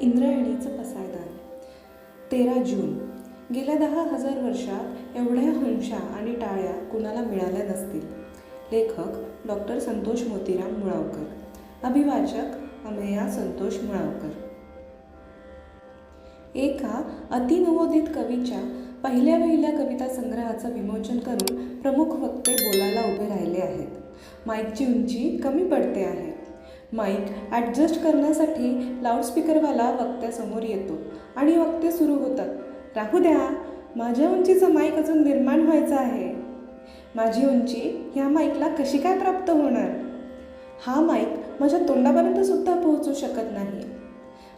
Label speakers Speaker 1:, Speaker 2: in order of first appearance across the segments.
Speaker 1: इंद्रायणीचं पसायदान तेरा जून. गेल्या दहा हजार वर्षात एवढ्या हंशा आणि टाळ्या कुणाला मिळाल्या नसतील? लेखक डॉक्टर संतोष मोतीराम मुळावकर. अभिवाचक अमेया संतोष मुळावकर. एका अतिनवोदित कवीच्या पहिल्या पहिल्या कविता संग्रहाचं विमोचन करून प्रमुख वक्ते बोलायला उभे राहिले आहेत. माईकची उंची कमी पडते आहे. माईक ॲडजस्ट करण्यासाठी लाऊडस्पीकरवाला वक्त्यासमोर येतो आणि वक्ते सुरू होतात. राहू द्या माझ्या उंचीचं माईक अजून निर्माण व्हायचं आहे. माझी उंची ह्या माईकला कशी काय प्राप्त होणार? हा माईक माझ्या तोंडापर्यंत सुद्धा पोहोचू शकत नाही.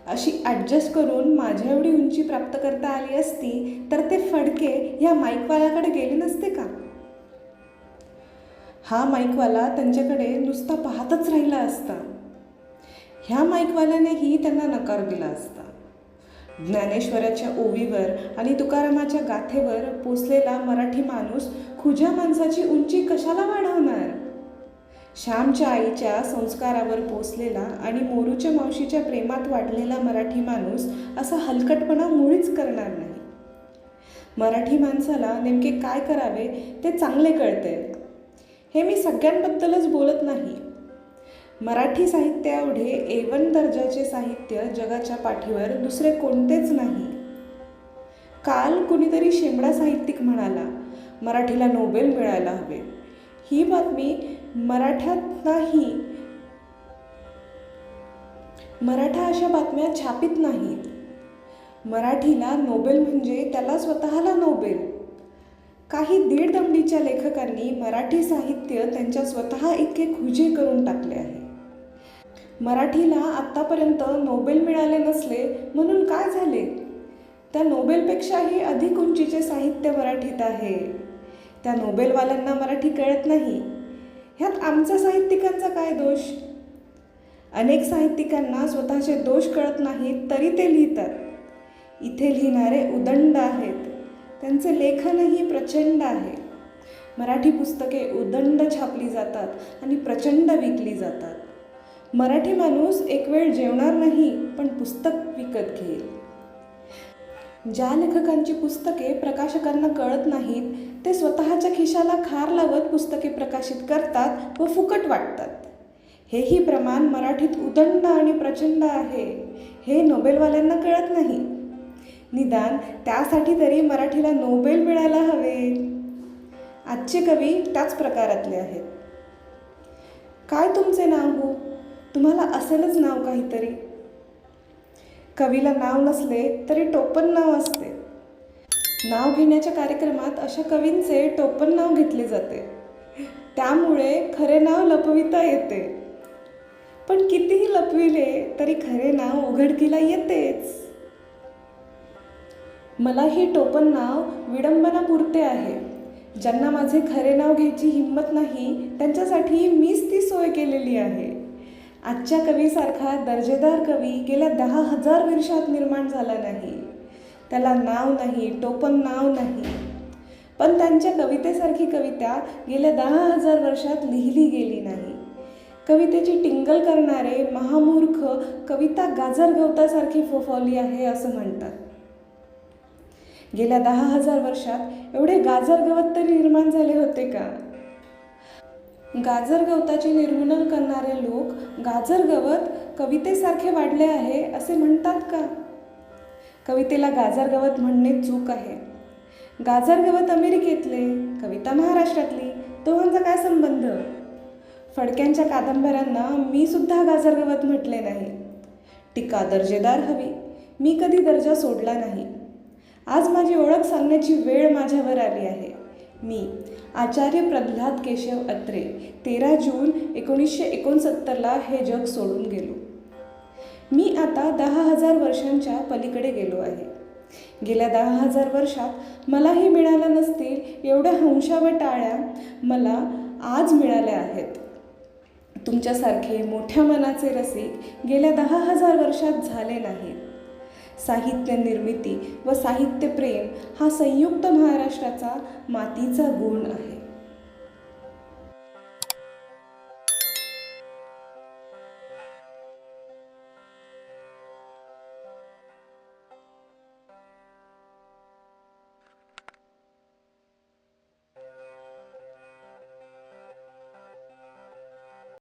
Speaker 1: अशी ॲडजस्ट करून माझ्या एवढी उंची प्राप्त करता आली असती तर ते फडके ह्या माईकवाल्याकडे गेले नसते का? हा माईकवाला त्यांच्याकडे नुसता पाहतच राहिला असता. ह्या माईकवाल्यानेही त्यांना नकार दिला असता. ज्ञानेश्वराच्या ओवीवर आणि तुकारामाच्या गाथेवर पोचलेला मराठी माणूस खुज्या माणसाची उंची कशाला वाढवणार? श्यामच्या आईच्या संस्कारावर पोचलेला आणि मोरूच्या मावशीच्या प्रेमात वाढलेला मराठी माणूस असा हलकटपणा मुळीच करणार नाही. मराठी माणसाला नेमके काय करावे ते चांगले कळते. हे मी सगळ्यांबद्दलच बोलत नाही. मराठी साहित्याएवढे एवन दर्जाचे साहित्य जगाच्या पाठीवर दुसरे कोणतेच नाही. काल कुणीतरी शेंबडा साहित्यिक म्हणाला मराठीला नोबेल मिळायला हवे. ही बातमी मराठ्यात नाही. मराठा अशा बातम्या छापित नाहीत मराठीला नोबेल म्हणजे त्याला स्वतःला नोबेल. काही दीड दमडीच्या लेखकांनी मराठी साहित्य त्यांच्या स्वतः इतके खुजे करून टाकले आहे. मराठीला आत्तापर्यंत नोबेल मिळाले नसले म्हणून काय झाले? त्या नोबेलपेक्षाही अधिक उंचीचे साहित्य मराठीत आहे. त्या नोबेलवाल्यांना मराठी कळत नाही. ह्यात आमच्या साहित्यिकांचा काय दोष? अनेक साहित्यिकांना स्वतःचे दोष कळत नाहीत तरी ते लिहितात. इथे लिहिणारे उदंड आहेत. त्यांचे लेखनही प्रचंड आहे. मराठी पुस्तके उदंड छापली जातात आणि प्रचंड विकली जातात. मराठी माणूस एक वेळ जेवणार नाही पण पुस्तक विकत घेईल. ज्या लेखकांची पुस्तके प्रकाशकांना कळत नाहीत ते स्वतःच्या खिशाला खार लावत पुस्तके प्रकाशित करतात व फुकट वाटतात. हेही प्रमाण मराठीत उदंड आणि प्रचंड आहे हे नोबेलवाल्यांना कळत नाही. निदान त्यासाठी तरी मराठीला नोबेल मिळायला हवे. आजचे कवी त्याच प्रकारातले आहेत. काय तुमचे नाव? हो तुम्हाला असेलच नाव काहीतरी. कवीला नाव नसले तरी टोपण नाव असते. नाव घेण्याच्या कार्यक्रमात अशा कवींचे टोपण नाव घेतले जाते. त्यामुळे खरे नाव लपविता येते. पण कितीही लपविले तरी खरे नाव उघडकीला येतेच. मला हे टोपण नाव विडंबनापुरते आहे. ज्यांना माझे खरे नाव घ्यायची हिंमत नाही त्यांच्यासाठी मीच ती सोय केलेली आहे. आजच्या कवीसारखा दर्जेदार कवी गेल्या दहा हजार वर्षात निर्माण झाला नाही. त्याला नाव नाही टोपण नाव नाही. पण त्यांच्या कवितेसारखी कविता गेल्या दहा हजार वर्षात लिहिली गेली नाही. कवितेची टिंगल करणारे महामूर्ख कविता गाजर गवतासारखी फोफावली आहे असं म्हणतात. गेल्या दहा हजार वर्षात एवढे गाजर गवत तरी निर्माण झाले होते का? गाजर गवताचे निर्मूलन करणारे लोक गाजर गवत कवितेसारखे वाढले आहे असे म्हणतात का? कवितेला गाजर गवत म्हणणे चूक आहे. गाजर गवत अमेरिकेतले कविता महाराष्ट्रातली दोघांचा म्हणजे काय संबंध? फडक्यांच्या कादंबऱ्यांना मी सुद्धा गाजर गवत म्हटले नाही. टीका दर्जेदार हवी. मी कधी दर्जा सोडला नाही. आज माझी ओळख सांगण्याची वेळ माझ्यावर आली आहे. मी. आचार्य प्रल्हाद केशव अत्रे तेरा जून एकोणीसशे एकोणसत्तरला हे जग सोडून गेलो. मी आता दहा हजार वर्षांच्या पलीकडे गेलो आहे. गेल्या दहा हजार वर्षात मलाही मिळाल्या नसतील एवढ्या हंशा व टाळ्या मला आज मिळाल्या आहेत. तुमच्यासारखे मोठ्या मनाचे रसिक गेल्या दहा हजार वर्षात झाले नाहीत साहित्य निर्मिती व साहित्य प्रेम हा संयुक्त महाराष्ट्राचा मातीचा गुण आहे.